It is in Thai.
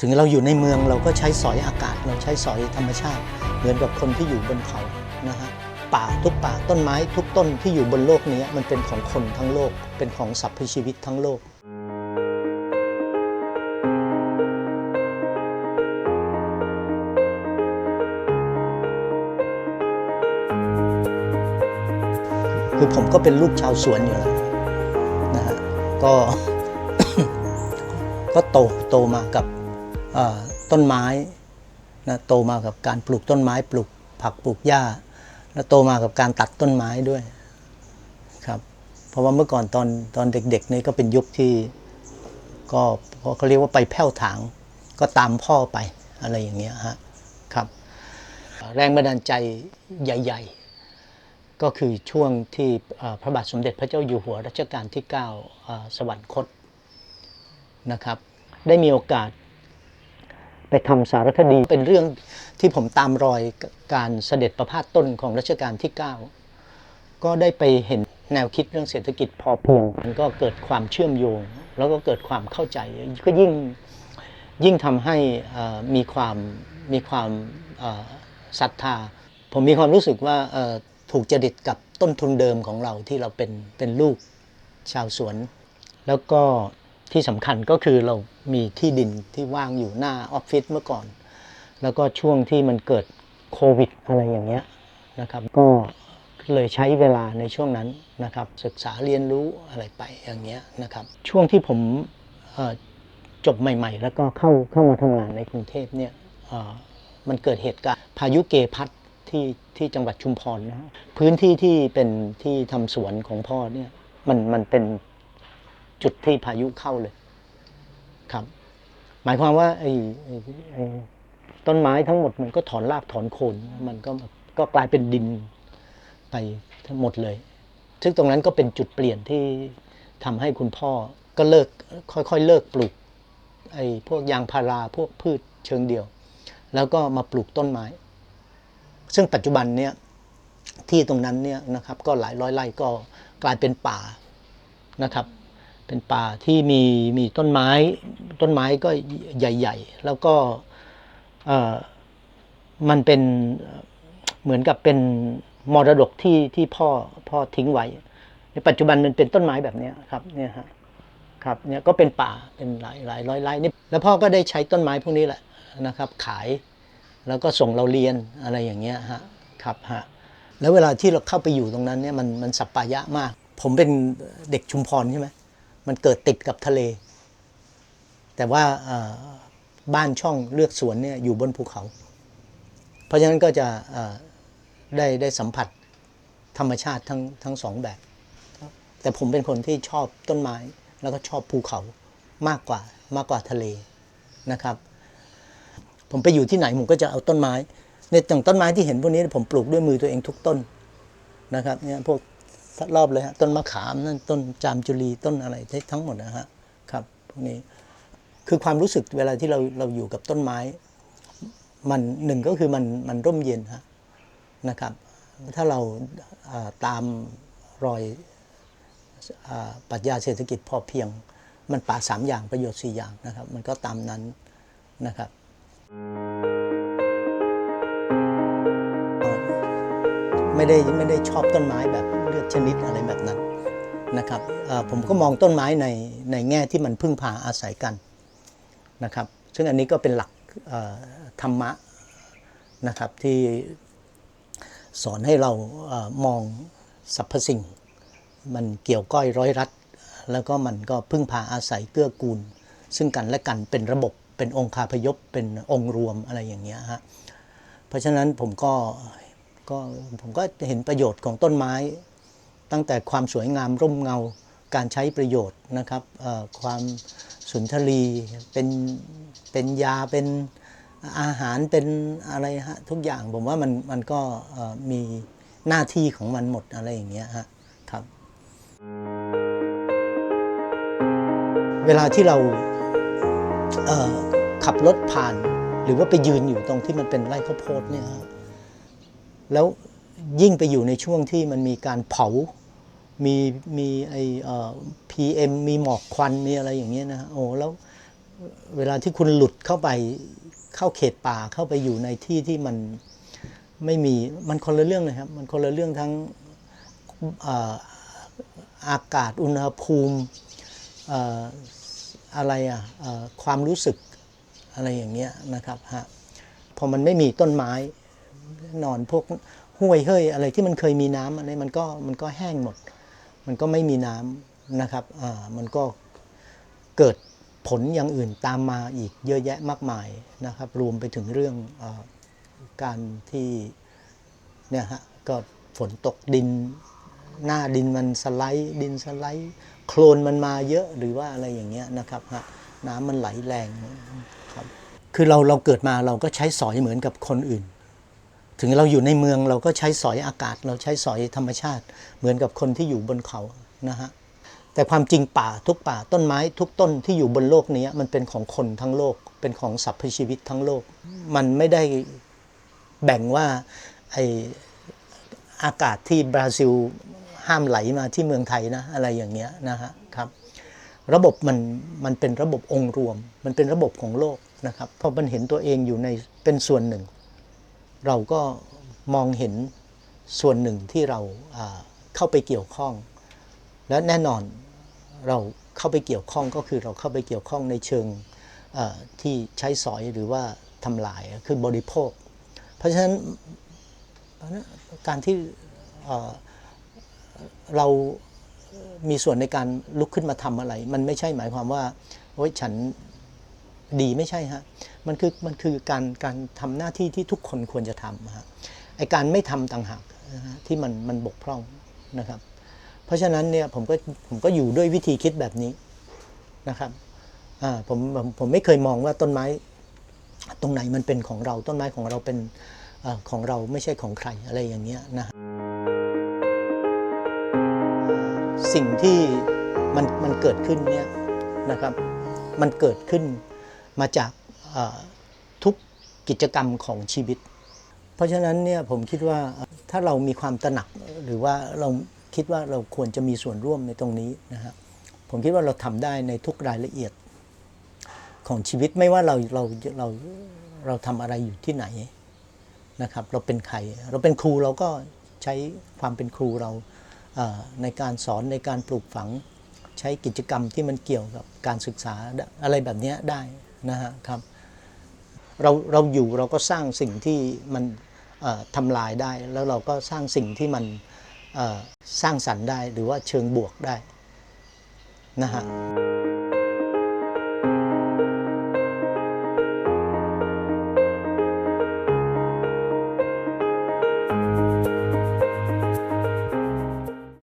ถึงเราอยู่ในเมืองเราก็ใช้สอยอากาศเราใช้สอยธรรมชาติ เหมือนกับคนที่อยู่บนเขานะฮะป่าทุกป่าต้นไม้ทุกต้นที่อยู่บนโลกนี้มันเป็นของคนทั้งโลก เป็นของสรรพชีวิตทั้งโลกคือผมก็เป็นลูกชาวสวนอยู่แล้วนะฮะก็ก็โตโตมากับ ต้นไม้นะโตมากับการปลูกต้นไม้ ปลูกผักปลูกหญ้า แล้วโตมากับการตัดต้นไม้ด้วยครับเพราะว่าเมื่อก่อนตอนตอนเด็กๆนี่ก็เป็นยุคที่ก็เขาเรียกว่าไปแผ่วถางก็ตามพ่อไปอะไรอย่างเงี้ยฮะครับ แรงบันดาลใจใหญ่ ๆ ก็คือช่วงที่พระบาทสมเด็จพระเจ้าอยู่หัวรัชกาลที่9เอ่อสวรรคตนะครับ ได้มีโอกาส ไปทำสารคดี เป็นเรื่องที่ผมตามรอยการเสด็จประพาสต้นของรัชกาลที่ 9 ก็ได้ไปเห็นแนวคิดเรื่องเศรษฐกิจพอเพียง มันก็เกิดความเชื่อมโยง แล้วก็เกิดความเข้าใจ ก็ยิ่งยิ่งทำให้มีความมีความศรัทธา ผมมีความรู้สึกว่าถูกจริตกับต้นทุนเดิมของเราที่เราเป็นเป็นลูกชาวสวน แล้วก็ ที่สำคัญก็คือเรามีที่ดินที่ว่างอยู่หน้าออฟฟิศเมื่อก่อน แล้วก็ช่วงที่มันเกิดโควิดอะไรอย่างเงี้ยนะครับก็เลยใช้เวลาในช่วงนั้นนะครับ ศึกษาเรียนรู้อะไรไปอย่างเงี้ยนะครับ ช่วงที่ผมจบใหม่ ๆ แล้วก็เข้าเข้ามาทำงานในกรุงเทพเนี่ยมันเกิดเหตุการณ์พายุเกพัดที่ที่จังหวัดชุมพรนะฮะพื้นที่ที่เป็นที่ทำสวนของพ่อเนี่ยมันมันเป็น จุดที่พายุเข้าเลย ครับ หมายความว่าไอ้ต้นไม้ทั้งหมดมันก็ถอนรากถอนโคนมันก็ก็กลายเป็นดินไปทั้งหมดเลย ซึ่งตรงนั้นก็เป็นจุดเปลี่ยนที่ทำให้คุณพ่อก็เลิกค่อยๆเลิกปลูกไอ้พวกยางพาราพวกพืชเชิงเดียว แล้วก็มาปลูกต้นไม้ ซึ่งปัจจุบันเนี่ยที่ตรงนั้นเนี่ยนะครับก็หลายร้อยไร่ก็กลายเป็นป่านะครับ เป็นป่าที่มีมีต้นไม้ ต้นไม้ก็ใหญ่ ๆ แล้วก็มันเป็นเหมือนกับเป็นมรดกที่ที่พ่อพ่อทิ้งไว้ ในปัจจุบันมันเป็นต้นไม้แบบนี้ครับเนี่ยฮะครับเนี่ยก็เป็นป่าเป็นหลายหลายร้อยไร่นี่แล้วพ่อก็ได้ใช้ต้นไม้พวกนี้แหละนะครับ ขายแล้วก็ส่งเราเรียนอะไรอย่างเงี้ยฮะครับฮะแล้วเวลาที่เราเข้าไปอยู่ตรงนั้นเนี่ยมันมันสัปปายะมาก ผมเป็นเด็กชุมพรใช่ไหม มันเกิดติดกับทะเล แต่ว่าบ้านช่องเลือกสวนเนี่ยอยู่บนภูเขา เพราะฉะนั้นก็จะได้ได้สัมผัสธรรมชาติทั้งทั้งสองแบบ แต่ผมเป็นคนที่ชอบต้นไม้แล้วก็ชอบภูเขามากกว่ามากกว่าทะเลนะครับ ผมไปอยู่ที่ไหนผมก็จะเอาต้นไม้ในต่างต้นไม้ที่เห็นพวกนี้ผมปลูกด้วยมือตัวเองทุกต้นนะครับเนี่ยพวก รอบเลยฮะต้นมะขามนั่นต้นจามจุลีต้นอะไรทั้งหมดนะฮะครับพวกนี้คือความรู้สึกเวลาที่เราเราอยู่กับต้นไม้ มันหนึ่งก็คือมันมันร่มเย็นฮะนะครับ ถ้าเราตามรอยอปรัชญาเศรษฐกิจพอเพียง มันป่าสามอย่างประโยชน์สี่อย่างนะครับ มันก็ตามนั้นนะครับ ไม่ได้ไม่ได้ชอบต้นไม้แบบเลือกชนิดอะไรแบบนั้นนะครับผมก็มองต้นไม้ในในแง่ที่มันพึ่งพาอาศัยกันนะครับ ซึ่งอันนี้ก็เป็นหลักธรรมะนะครับที่สอนให้เราอมองสรรพสิ่ง มันเกี่ยวก้อยร้อยรัด แล้วก็มันก็พึ่งพาอาศัยเกื้อกูล ซึ่งกันและกันเป็นระบบเป็นองค์คาพยพเป็นองค์รวมอะไรอย่างเงี้ยฮะเพราะฉะนั้นผมก็ ก็ผมก็เห็นประโยชน์ของต้นไม้ ตั้งแต่ความสวยงามร่มเงาการใช้ประโยชน์นะครับความสุนทรีเป็นเป็นยาเป็นอาหารเป็นอะไรฮะทุกอย่างผมว่ามันมันก็มีหน้าที่ของมันหมดอะไรอย่างเงี้ยฮะครับ เวลาที่เราเขับรถผ่าน หรือว่าไปยืนอยู่ตรงที่มันเป็นไร่ข้าวโพดเนี่ยฮะ แล้วยิ่งไปอยู่ในช่วงที่มันมีการเผา มีมีไอเอ่อ PM มีหมอกควันมีอะไรอย่างเงี้ยนะฮะโอ้แล้วเวลาที่คุณหลุดเข้าไปเข้าเขตป่าเข้าไปอยู่ในที่ที่มันไม่มีมันคนละเรื่องเลยครับ มันคนละเรื่องทั้งอากาศอุณหภูมิอะไรอะความรู้สึกอะไรอย่างเงี้ยนะครับฮะพอมันไม่มีต้นไม้ นอนพวกห้วยเฮ้ยอะไรที่มันเคยมีน้ำอะไรมันก็มันก็แห้งหมด มันก็ไม่มีน้ำนะครับอ่ามันก็เกิดผลอย่างอื่นตามมาอีกเยอะแยะมากมายนะครับ รวมไปถึงเรื่องอการที่เนี่ยฮะก็ฝนตกดินหน้าดินมันสไลด์ดินสไลด์โคลนมันมาเยอะหรือว่าอะไรอย่างเงี้ยนะครับฮะน้ำมันไหลแรงครับคือเราเราเกิดมาเราก็ใช้สอยเหมือนกับคนอื่น ถึงเราอยู่ในเมืองเราก็ใช้สอยอากาศ เราใช้สอยธรรมชาติ เหมือนกับคนที่อยู่บนเขานะฮะแต่ความจริงป่าทุกป่าต้นไม้ทุกต้นที่อยู่บนโลกนี้มันเป็นของคนทั้งโลก เป็นของสรรพชีวิตทั้งโลก มันไม่ได้แบ่งว่าไออากาศที่บราซิลห้ามไหลมาที่เมืองไทยนะอะไรอย่างเงี้ยนะฮะครับระบบมันมันเป็นระบบองค์รวม มันเป็นระบบของโลกนะครับพอมันเห็นตัวเองอยู่ในเป็นส่วนหนึ่ง เราก็มองเห็นส่วนหนึ่งที่เราเข้าไปเกี่ยวข้อง และแน่นอนเราเข้าไปเกี่ยวข้องก็คือเราเข้าไปเกี่ยวข้องในเชิงที่ใช้สอยหรือว่าทำลายคือบริโภค เพราะฉะนั้นการที่เอ่อเรามีส่วนในการลุกขึ้นมาทำอะไร มันไม่ใช่หมายความว่าโอ้ยฉัน ดีไม่ใช่ฮะมันคือมันคือการการทำหน้าที่ที่ทุกคนควรจะทำฮะไอการไม่ทำต่างหากนะฮะที่มันมันบกพร่องนะครับ เพราะฉะนั้นเนี่ยผมก็ผมก็อยู่ด้วยวิธีคิดแบบนี้นะครับอ่าผมผมผมไม่เคยมองว่าต้นไม้ตรงไหนมันเป็นของเราต้นไม้ของเราเป็นอของเราไม่ใช่ของใครอะไรอย่างเงี้ยนะฮะสิ่งที่มันมันเกิดขึ้นเนี่ยนะครับ มันเกิดขึ้น มาจากทุกกิจกรรมของชีวิต เพราะฉะนั้นเนี่ยผมคิดว่าถ้าเรามีความตระหนักหรือว่าเราคิดว่าเราควรจะมีส่วนร่วมในตรงนี้นะฮะผมคิดว่าเราทำได้ในทุกรายละเอียดของชีวิตไม่ว่าเราเราเราเราทำอะไรอยู่ที่ไหนนะครับเราเป็นใครเราเป็นครูเราก็ใช้ความเป็นครูเราในการสอนในการปลูกฝังใช้กิจกรรมที่มันเกี่ยวกับการศึกษาอะไรแบบนี้ได้ นะฮะครับเราเราอยู่เราก็สร้างสิ่งที่มันทำลายได้ แล้วเราก็สร้างสิ่งที่มันสร้างสรรค์ได้ หรือว่าเชิงบวกได้นะฮะ